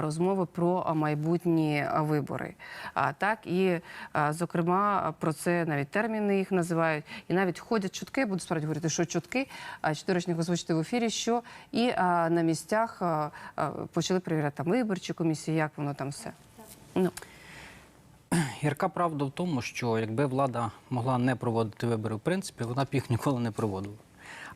розмови про майбутні вибори. А так і зокрема про це навіть терміни їх називають, і навіть ходять чутки. Буду справді говорити, що чутки, чотиричник озвучити в ефірі, що і на місцях почали перевіряти там виборчі комісії, як воно там все. Ну Гірка правда в тому, що якби влада могла не проводити вибори, в принципі, вона б їх ніколи не проводила.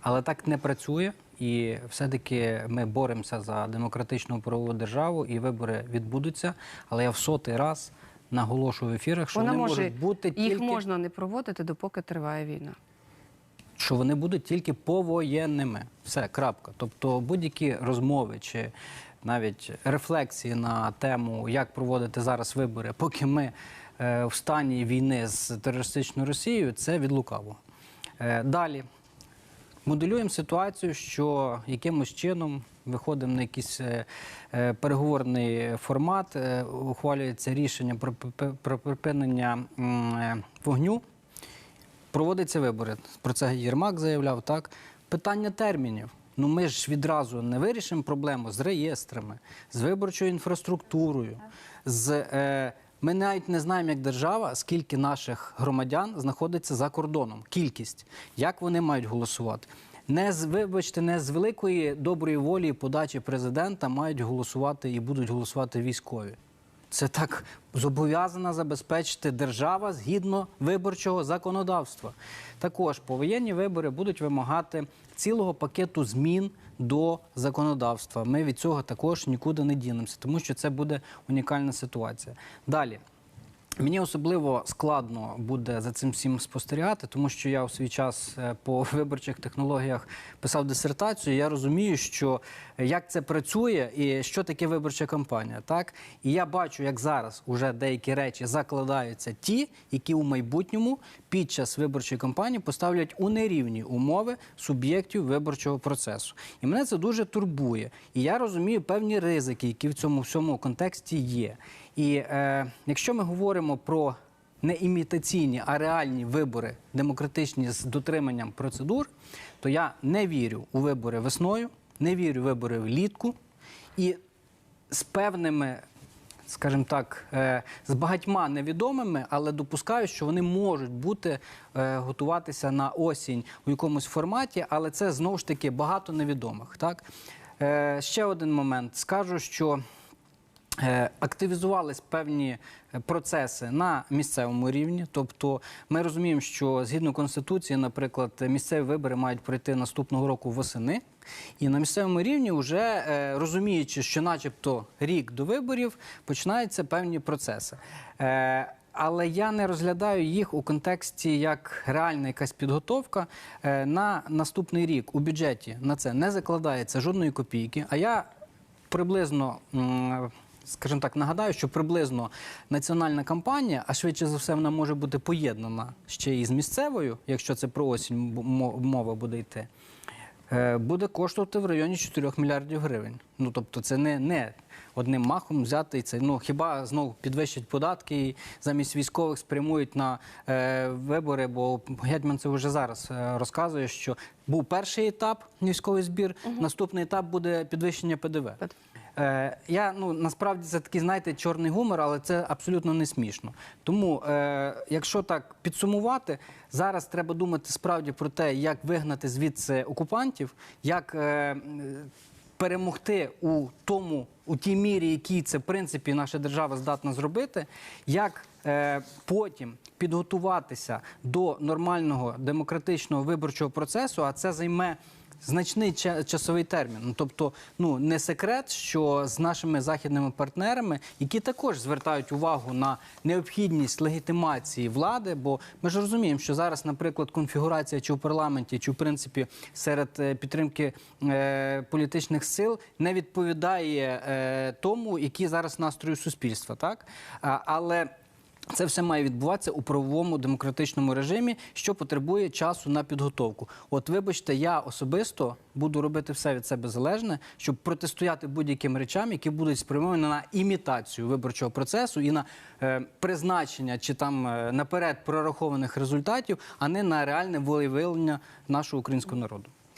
Але так не працює, і все-таки ми боремося за демократичну правову державу, і вибори відбудуться. Але я в сотий раз наголошую в ефірах, що вона вони може можуть бути їх тільки можна не проводити, допоки триває війна. що вони будуть тільки повоєнними. Все, крапка. Тобто будь-які розмови чи навіть рефлексії на тему, як проводити зараз вибори, поки ми е, в стані війни з терористичною Росією, це від лукавого. Е, далі. Моделюємо ситуацію, що якимось чином виходимо на якийсь е, е, переговорний формат, е, ухвалюється рішення про, припинення вогню. Проводяться вибори. Про це Єрмак заявляв. Так питання термінів. Ну ми ж відразу не вирішимо проблему з реєстрами, з виборчою інфраструктурою. З, е, ми навіть не знаємо, як держава, скільки наших громадян знаходиться за кордоном. Кількість, як вони мають голосувати. Не з вибачте, не з великої доброї волі подачі президента мають голосувати і будуть голосувати військові. Це так зобов'язана забезпечити держава згідно виборчого законодавства. Також повоєнні вибори будуть вимагати цілого пакету змін до законодавства. Ми від цього також нікуди не дінемося, тому що це буде унікальна ситуація. Далі. Мені особливо складно буде за цим всім спостерігати, тому що я у свій час е, по виборчих технологіях писав дисертацію. Я розумію, що е, як це працює і що таке виборча кампанія. Так і я бачу, як зараз уже деякі речі закладаються ті, які у майбутньому під час виборчої кампанії поставлять у нерівні умови суб'єктів виборчого процесу. І мене це дуже турбує. І я розумію певні ризики, які в цьому всьому контексті є. І е, якщо ми говоримо про не імітаційні, а реальні вибори демократичні з дотриманням процедур, то я не вірю у вибори весною, не вірю у вибори влітку і з певними. Скажімо так, е, з багатьма невідомими, але допускаю, що вони можуть бути е, готуватися на осінь у якомусь форматі, але це знову ж таки багато невідомих. Так? Е, Ще один момент. Скажу, що Активізувались певні е, процеси на місцевому рівні. Тобто, ми розуміємо, що згідно конституції, наприклад, місцеві вибори мають пройти наступного року восени. І на місцевому рівні, вже е, розуміючи, що, начебто, рік до виборів починаються певні процеси. Е, але я не розглядаю їх у контексті як реальна якась підготовка е, на наступний рік у бюджеті. На це не закладається жодної копійки. А я приблизно. Скажімо так, нагадаю, що приблизно національна кампанія, а швидше за все, вона може бути поєднана ще і з місцевою, якщо це про осінь мова буде йти, е, буде коштувати в районі 4 мільярдів гривень. Ну тобто, це не, не одним махом взяти і це. Ну хіба знову підвищать податки і замість військових спрямують на е, вибори, бо гетьман це вже зараз е, розказує, що був перший етап військовий збір, наступний етап буде підвищення ПДВ. Е, я ну насправді це такий, знаєте, чорний гумор, але це абсолютно не смішно. Тому, е, якщо так підсумувати, зараз треба думати справді про те, як вигнати звідси окупантів, як е, перемогти у тому, у тій мірі, якій це в принципі наша держава здатна зробити, як е, потім підготуватися до нормального демократичного виборчого процесу, а це займе. Значний ча- часовий термін. Ну, тобто, ну не секрет, що з нашими західними партнерами, які також звертають увагу на необхідність легітимації влади, бо ми ж розуміємо, що зараз, наприклад, конфігурація чи в парламенті, чи в принципі серед е, підтримки е, політичних сил не відповідає е, тому, які зараз настрої суспільства, так а, але. Це все має відбуватися у правовому демократичному режимі, що потребує часу на підготовку. От, вибачте, я особисто буду робити все від себе залежне, щоб протистояти будь-яким речам, які будуть спрямовані на імітацію виборчого процесу і на е, призначення чи там е, наперед прорахованих результатів, а не на реальне волевиявлення нашого українського народу.